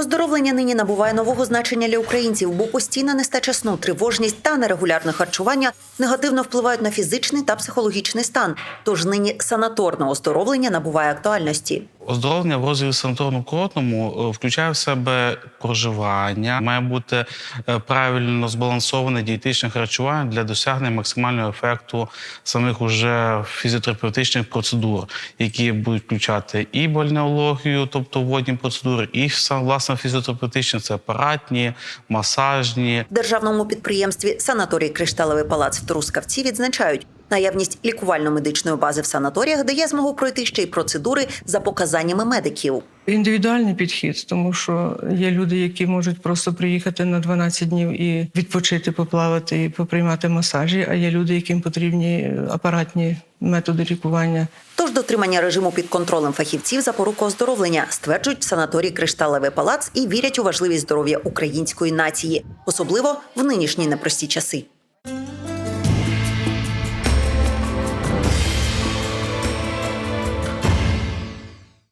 Оздоровлення нині набуває нового значення для українців, бо постійна нестача сну, тривожність та нерегулярне харчування негативно впливають на фізичний та психологічний стан. Тож нині санаторне оздоровлення набуває актуальності. Оздоровлення в розділі санаторно-курортному е, включає в себе проживання, має бути е, правильно збалансоване дієтичне харчування для досягнення максимального ефекту самих уже фізіотерапевтичних процедур, які будуть включати і бальнеологію, тобто водні процедури, і власне фізіотерапевтичні це апаратні, масажні, державному підприємстві санаторій Кришталевий палац в Трускавці відзначають. Наявність лікувально-медичної бази в санаторіях дає змогу пройти ще й процедури за показаннями медиків. Індивідуальний підхід, тому що є люди, які можуть просто приїхати на 12 днів і відпочити, поплавати і поприймати масажі. А є люди, яким потрібні апаратні методи лікування. Тож дотримання режиму під контролем фахівців запорука оздоровлення стверджують в санаторії Кришталевий палац і вірять у важливість здоров'я української нації, особливо в нинішні непрості часи.